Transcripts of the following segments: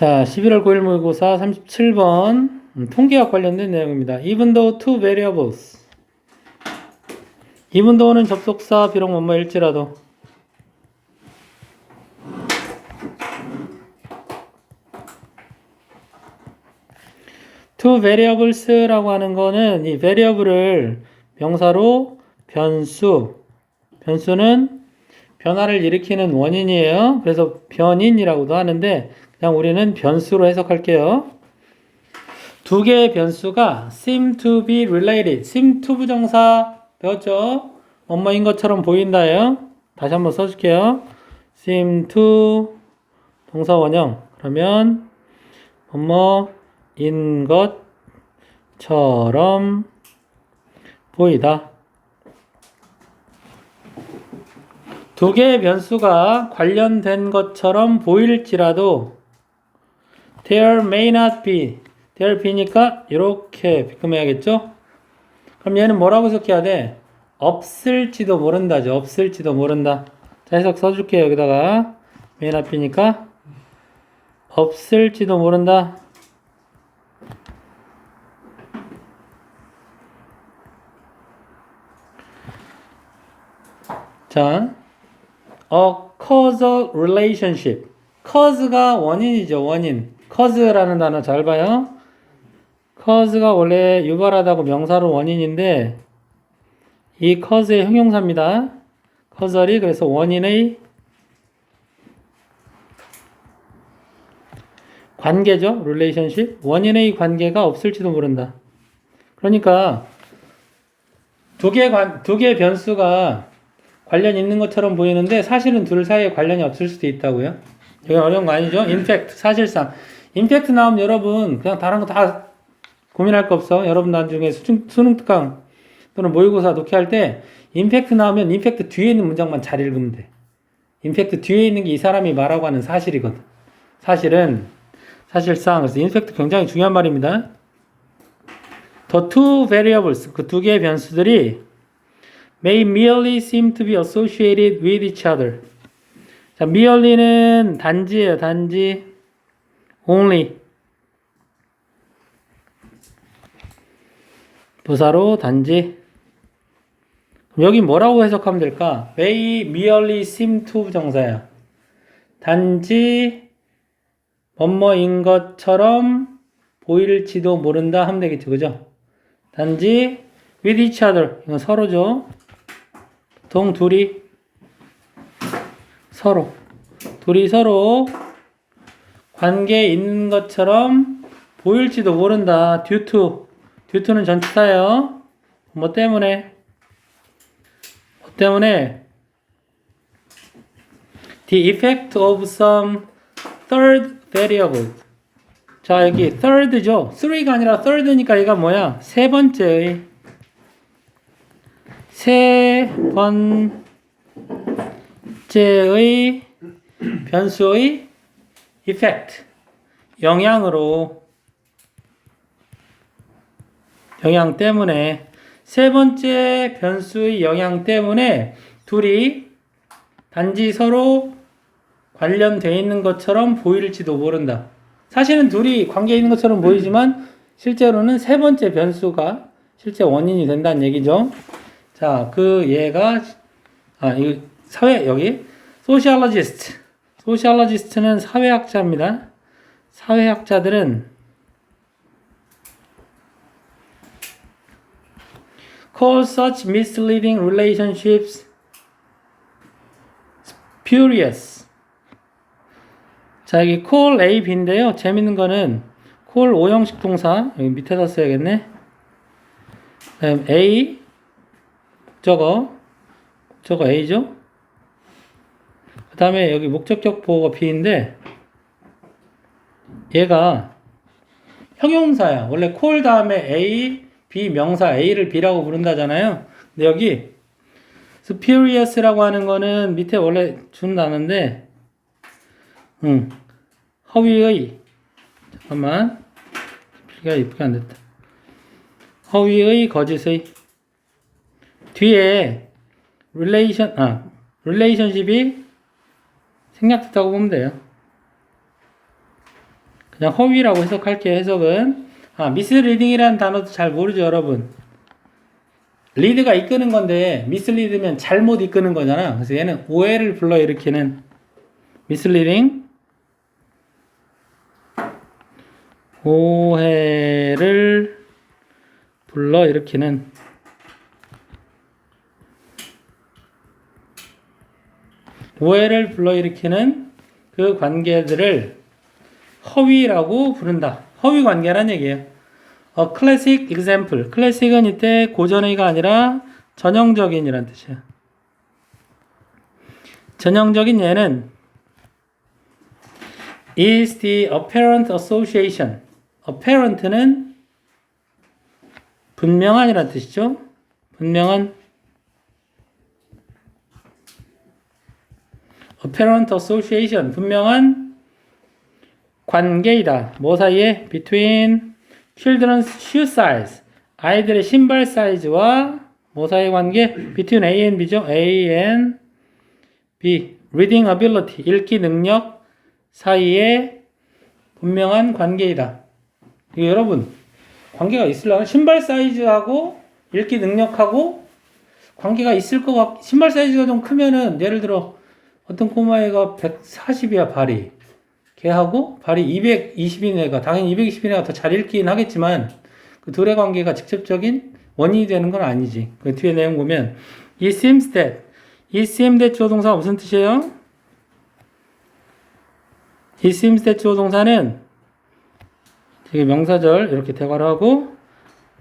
자, 11월 9일 모의고사 37번 음, 통계학 관련된 내용입니다. Even though two variables. even though는 접속사 비록 뭐뭐일지라도 two variables라고 하는 거는 이 variable을 명사로 변수 변수는 변화를 일으키는 원인이에요. 그래서 변인이라고도 하는데 그냥 우리는 변수로 해석할게요. 두 개의 변수가 seem to be related. seem to 부정사 배웠죠? 엄마인 것처럼 보인다예요. 다시 한번 써줄게요. seem to 동사 원형. 그러면 뭐뭐인 것처럼 보이다. 두 개의 변수가 관련된 것처럼 보일지라도 there may not be there be니까 이렇게 비금해야겠죠? 그럼 얘는 뭐라고 해석해야 돼? 없을지도 모른다죠. 없을지도 모른다. 자, 해석 써줄게요. 여기다가 may not be니까 없을지도 모른다. 자, a causal relationship. cause가 원인이죠, 원인. Cause라는 단어 잘 봐요. cause가 원래 유발하다고 명사로 원인인데, 이 cause의 형용사입니다. causal이 그래서 원인의 관계죠, relationship. 원인의 관계가 없을지도 모른다. 그러니까, 두개 관, 두 개의 변수가 관련 있는 것처럼 보이는데 사실은 둘 사이에 관련이 없을 수도 있다고요. 이게 어려운 거 아니죠? 인팩트 사실상 임팩트 나오면 여러분 그냥 다른 거 다 고민할 거 없어. 여러분 나중에 수능, 수능 특강 또는 모의고사 독해할 때 임팩트 나오면 임팩트 뒤에 있는 문장만 잘 읽으면 돼. 임팩트 뒤에 있는 게 이 사람이 말하고 하는 사실이거든. 사실은 사실상 그래서 임팩트 굉장히 중요한 말입니다. The two variables 그 두 개의 변수들이 may merely seem to be associated with each other. 자, merely는 단지예요, 단지. Only. 부사로 단지. 여기 뭐라고 해석하면 될까? may merely seem to 정사야. 단지 뭐뭐인 것처럼 보일지도 모른다 하면 되겠죠, 그죠? 단지 with each other. 이건 서로죠. 동 둘이 서로 둘이 서로 관계에 있는 것처럼 보일지도 모른다. due to due to는 전치사예요. 뭐 때문에 뭐 때문에 the effect of some third variable 자 여기 third죠. 3가 아니라 third니까 얘가 뭐야? 세 번째의 세 번째의 변수의 effect 영향으로 영향 때문에 세 번째 변수의 영향 때문에 둘이 단지 서로 관련되어 있는 것처럼 보일지도 모른다. 사실은 둘이 관계 있는 것처럼 보이지만 실제로는 세 번째 변수가 실제 원인이 된다는 얘기죠. 자, 그 얘가 아, 이 사회 여기 소시알러지스트. 소시알러지스트는 사회학자입니다. 사회학자들은 call such misleading relationships spurious. 자, 여기 call A, B인데요. 재밌는 거는 call 오형식 동사 여기 밑에다 써야겠네. 그다음 A 저거 저거 A죠? 그 다음에 여기 목적격 보호가 B인데 얘가 형용사야. 원래 call 다음에 A, B 명사 A를 B라고 부른다잖아요. 근데 여기 spurious라고 하는 거는 밑에 원래 준 단어인데 응. 허위의 잠깐만 필기가 이쁘게 안 됐다. 허위의 거짓의 뒤에 relation 아 relationship이 생략됐다고 보면 돼요. 그냥 허위라고 해석할게요. 해석은 아, 미스리딩이라는 단어도 잘 모르죠, 여러분. 리드가 이끄는 건데 미스리드면 잘못 이끄는 거잖아. 그래서 얘는 오해를 불러일으키는 미스리딩 오해를 불러일으키는 오해를 불러일으키는 그 관계들을 허위라고 부른다. 허위 관계란 얘기예요. A classic example. 클래식은 이때 고전의가 아니라 전형적인이란 뜻이야. 전형적인 예는 is the apparent association. apparent는 분명한이란 뜻이죠. 분명한 apparent association. 분명한 관계이다. 뭐 사이에? between children's shoe size. 아이들의 신발 사이즈와 뭐 사이의 관계? between A and B죠. A and B. reading ability. 읽기 능력 사이에 분명한 관계이다. 이거 여러분, 관계가 있으려나? 신발 사이즈하고 읽기 능력하고 관계가 있을 것 같, 신발 사이즈가 좀 크면은, 예를 들어, 어떤 꼬마애가 140이야, 발이. 걔하고 발이 220인 애가, 당연히 220인 애가 더 잘 읽긴 하겠지만, 그 둘의 관계가 직접적인 원인이 되는 건 아니지. 그 뒤에 내용 보면, it seems that, it seems that 주어 동사 무슨 뜻이에요? it seems that 주어 동사는, 되게 명사절 이렇게 대괄호 하고,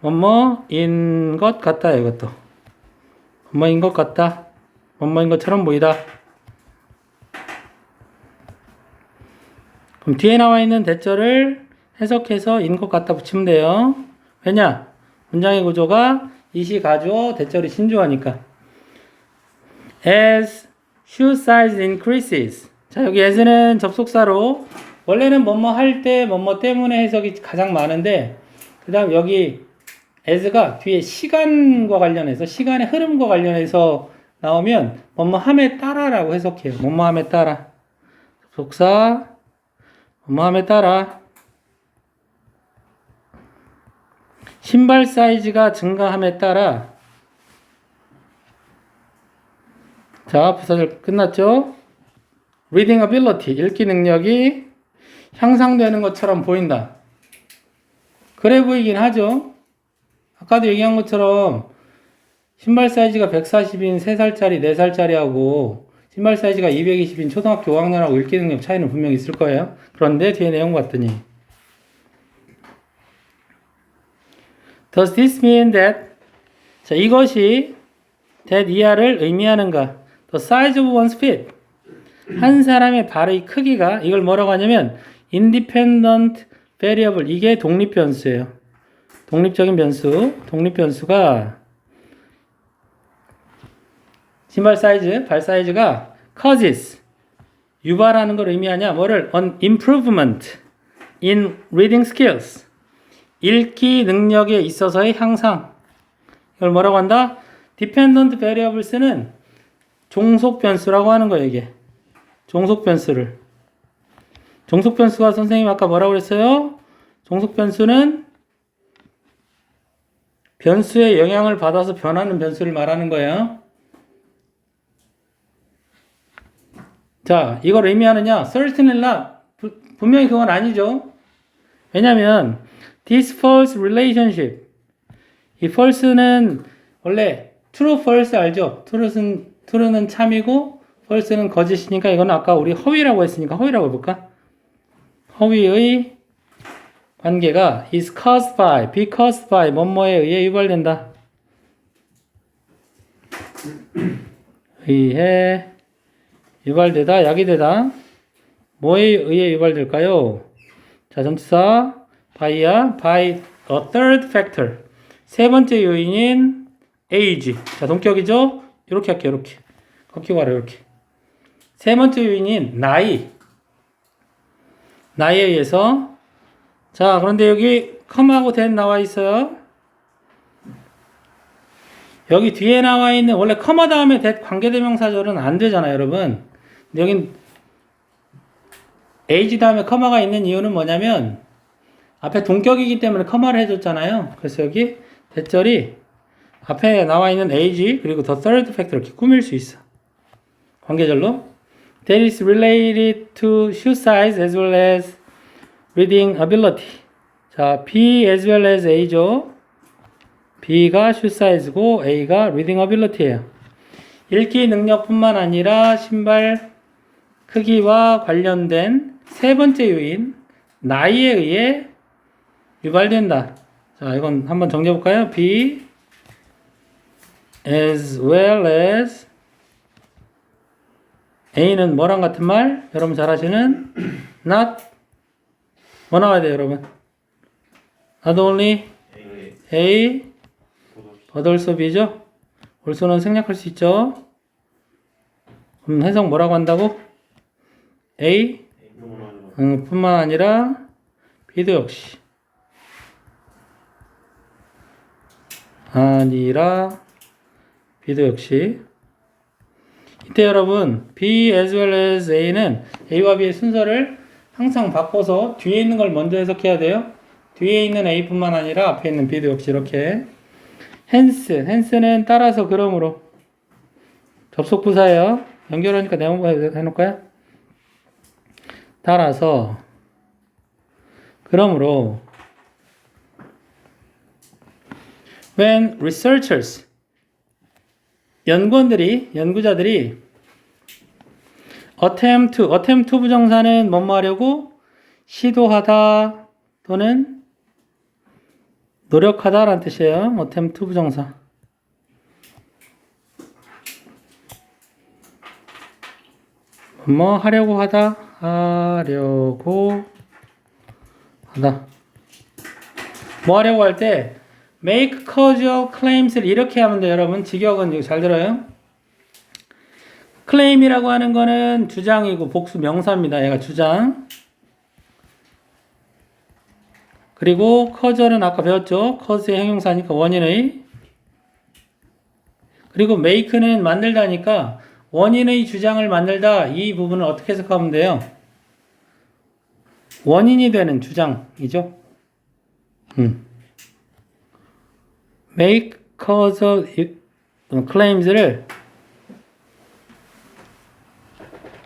뭐뭐인 것 같다, 이것도. 뭐뭐인 것 같다. 뭐뭐인 것처럼 보이다. 그럼 뒤에 나와 있는 대절을 해석해서 인것 같다 붙이면 돼요. 왜냐? 문장의 구조가 이시 가주어 대절이 신주어니까. As shoe size increases. 자, 여기 as는 접속사로 원래는 뭐뭐 할 때 뭐뭐 때문에 해석이 가장 많은데 그 다음 여기 as가 뒤에 시간과 관련해서 시간의 흐름과 관련해서 나오면 뭐뭐 함에 따라라고 해석해요. 뭐뭐 함에 따라. 접속사 마음에 따라 신발 사이즈가 증가함에 따라 자 부사절 끝났죠? reading ability 읽기 능력이 향상되는 것처럼 보인다. 그래 보이긴 하죠. 아까도 얘기한 것처럼 신발 사이즈가 140인 3살짜리, 4살짜리하고 신발 사이즈가 220인 초등학교 5학년하고 읽기 능력 차이는 분명히 있을 거예요. 그런데 뒤에 내용 봤더니 Does this mean that 자 이것이 that 이하를 의미하는가? The size of one's feet 한 사람의 발의 크기가 이걸 뭐라고 하냐면 independent variable 이게 독립 변수예요. 독립적인 변수 독립 변수가 신발 사이즈, 발 사이즈가 causes 유발하는 걸 의미하냐? 뭐를 an improvement in reading skills 읽기 능력에 있어서의 향상 이걸 뭐라고 한다? dependent variables는 종속 변수라고 하는 거예요, 이게. 종속 변수를. 종속 변수가 선생님 아까 뭐라고 그랬어요? 종속 변수는 변수의 영향을 받아서 변하는 변수를 말하는 거예요. 자, 이걸 의미하느냐? certainly not. 부- 분명히 그건 아니죠. 왜냐면 this false relationship 이 false는 원래 true false 알죠? true는 true는 참이고 false는 거짓이니까 이거는 아까 우리 허위라고 했으니까 허위라고 해볼까? 허위의 관계가 is caused by, be caused by 뭐뭐에 의해 유발된다. 의해 유발되다, 야기되다. 뭐에 의해 유발될까요? 자, 전치사 by야, by a third factor. 세 번째 요인인 age. 자, 동격이죠? 이렇게 할게요, 이렇게. 꺾이고 가라, 이렇게. 세 번째 요인인 나이. 나이에 의해서. 자, 그런데 여기 컴하고 된 나와 있어요. 여기 뒤에 나와 있는 원래 커마 다음에 관계대명사절은 안 되잖아요, 여러분. 여긴 age 다음에 커마가 있는 이유는 뭐냐면 앞에 동격이기 때문에 커마를 해줬잖아요. 그래서 여기 대절이 앞에 나와 있는 age 그리고 the third factor 이렇게 꾸밀 수 있어. 관계절로 that is related to shoe size as well as reading ability. 자, B as well as A죠. B가 shoe size고 A가 reading ability예요. 읽기 능력뿐만 아니라 신발 크기와 관련된 세 번째 요인 나이에 의해 유발된다. 자, 이건 한번 정리해 볼까요? B as well as A는 뭐랑 같은 말? 여러분 잘 아시는 not 뭐 나와야 돼요, 여러분? not only A also B죠? 올소는 생략할 수 있죠? 그럼 해석 뭐라고 한다고? A 음, 뿐만 아니라 B도 역시 아니라 B도 역시 이때 여러분 B as well as A는 A와 B의 순서를 항상 바꿔서 뒤에 있는 걸 먼저 해석해야 돼요. 뒤에 있는 A뿐만 아니라 앞에 있는 B도 역시 이렇게 헨스, 헨스는 따라서 그러므로 접속 부사예요. 연결하니까 내용 해놓을까요? 따라서 그러므로 when researchers 연구원들이 연구자들이 attempt to attempt to 부정사는 뭐뭐 하려고 시도하다 또는 노력하다라는 뜻이에요. attempt to 부정사. 뭐 하려고 하다 하려고 하다. 뭐 하려고 할 때 make causal claims를 이렇게 하면 돼요 여러분. 직역은 잘 들어요? claim이라고 하는 거는 주장이고 복수 명사입니다 얘가 주장. 그리고 causал은 아까 배웠죠? cause의 형용사니까 원인의. 그리고 make는 만들다니까 원인의 주장을 만들다 이 부분을 어떻게 해석하면 돼요? 원인이 되는 주장이죠. 음. make causal claims를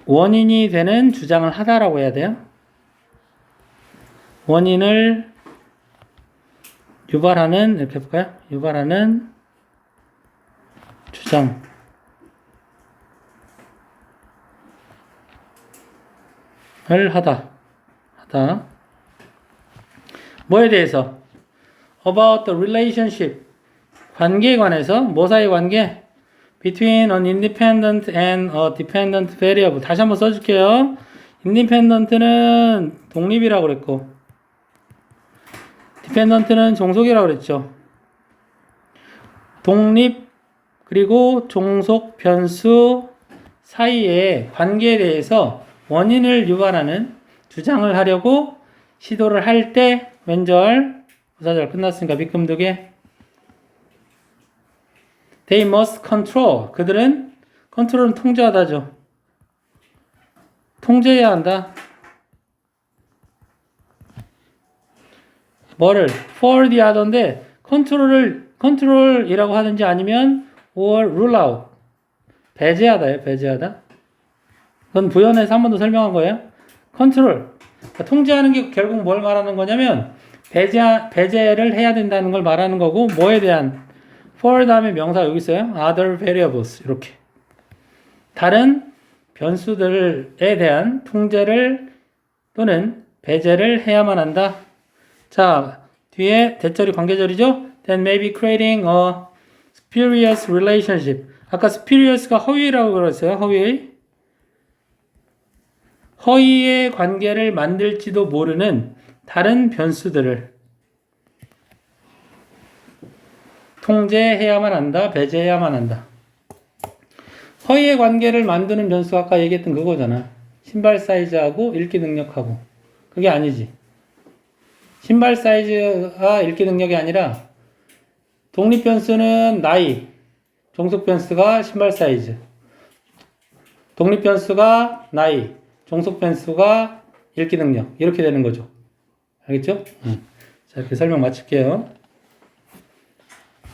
원인이 되는 주장을 하다라고 해야 돼요. 원인을 유발하는 이렇게 볼까요? 유발하는 주장. 을 하다 하다 뭐에 대해서 about the relationship 관계에 관해서 뭐 사이 관계 between an independent and a dependent variable 다시 한번 써줄게요 independent는 독립이라고 그랬고 dependent는 종속이라고 그랬죠 독립 그리고 종속 변수 사이의 관계에 대해서 원인을 유발하는 주장을 하려고 시도를 할 때 왼절 부사절 끝났으니까 밑금 두 개. They must control. 그들은 컨트롤은 통제하다죠. 통제해야 한다. 뭐를 for the other인데 컨트롤을 컨트롤이라고 하든지 아니면 or rule out 배제하다예요. 배제하다. 그건 부연해서 한 번 더 설명한 거예요. 컨트롤. 그러니까 통제하는 게 결국 뭘 말하는 거냐면 배제, 배제를 해야 된다는 걸 말하는 거고 뭐에 대한 for 다음에 명사 여기 있어요. other variables 이렇게 다른 변수들에 대한 통제를 또는 배제를 해야만 한다. 자 뒤에 대절이 관계절이죠. Then maybe creating a spurious relationship. 아까 spurious가 허위라고 그랬어요. 허위. 허위의 관계를 만들지도 모르는 다른 변수들을 통제해야만 한다, 배제해야만 한다. 허위의 관계를 만드는 변수가 아까 얘기했던 그거잖아. 신발 사이즈하고 읽기 능력하고. 그게 아니지. 신발 사이즈가 읽기 능력이 아니라 독립 변수는 나이, 종속 변수가 신발 사이즈. 독립 변수가 나이, 종속 변수가 읽기 능력 이렇게 되는 거죠. 알겠죠? 음. 자 이렇게 설명 마칠게요.